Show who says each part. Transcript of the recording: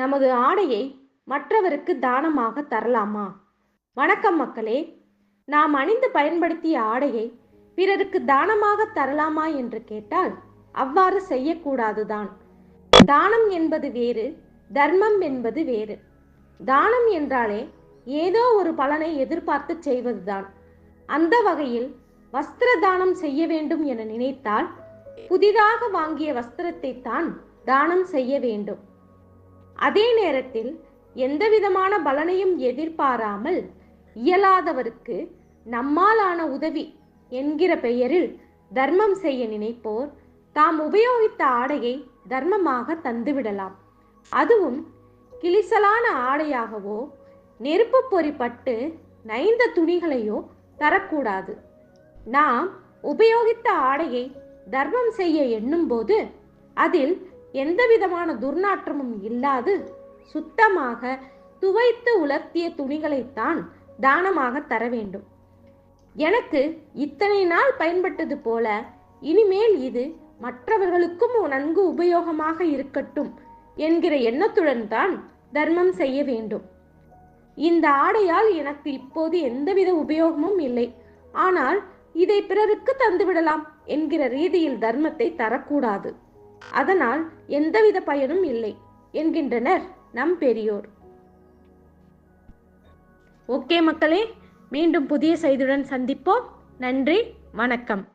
Speaker 1: நமது ஆடையை மற்றவருக்கு தானமாக தரலாமா? வணக்கம் மக்களே. நாம் அணிந்து பயன்படுத்திய ஆடையை பிறருக்கு தானமாக தரலாமா என்று கேட்டால் அவ்வாறு செய்யக்கூடாதுதான். தானம் என்பது வேறு தர்மம் என்பது வேறு. தானம் என்றாலே ஏதோ ஒரு பலனை எதிர்பார்த்து செய்வதுதான். அந்த வகையில் வஸ்திர தானம் செய்ய வேண்டும் என நினைத்தால் புதிதாக வாங்கிய வஸ்திரத்தை தான் தானம் செய்ய வேண்டும். அதே நேரத்தில் எந்தவிதமான பலனையும் எதிர்பாராமல் இயலாதவருக்கு நம்மாலான உதவி என்கிற பெயரில் தர்மம் செய்ய நினைப்போர் தாம் உபயோகித்த ஆடையை தர்மமாக தந்துவிடலாம். அதுவும் கிளிசலான ஆடையாகவோ நெருப்பு பொறிப்பட்டு நைந்த துணிகளையோ தரக்கூடாது. நாம் உபயோகித்த ஆடையை தர்மம் செய்ய எண்ணும்போது அதில் எந்தவிதமான துர்நாற்றமும் இல்லாது சுத்தமாக துவைத்து உலர்த்திய துணிகளைத்தான் தானமாக தர வேண்டும். எனக்கு இத்தனை நாள் பயன்பட்டது போல இனிமேல் இது மற்றவர்களுக்கும் நன்கு உபயோகமாக இருக்கட்டும் என்கிற எண்ணத்துடன் தான் தர்மம் செய்ய வேண்டும். இந்த ஆடையால் எனக்கு இப்போது எந்தவித உபயோகமும் இல்லை. ஆனால் இதை பிறருக்கு தந்துவிடலாம் என்கிற ரீதியில் தர்மத்தை தரக்கூடாது. அதனால் எந்தவித பயனும் இல்லை என்கின்றனர் நம் பெரியோர். ஓகே மக்களே மீண்டும் புதிய செய்தியுடன் சந்திப்போம். நன்றி வணக்கம்.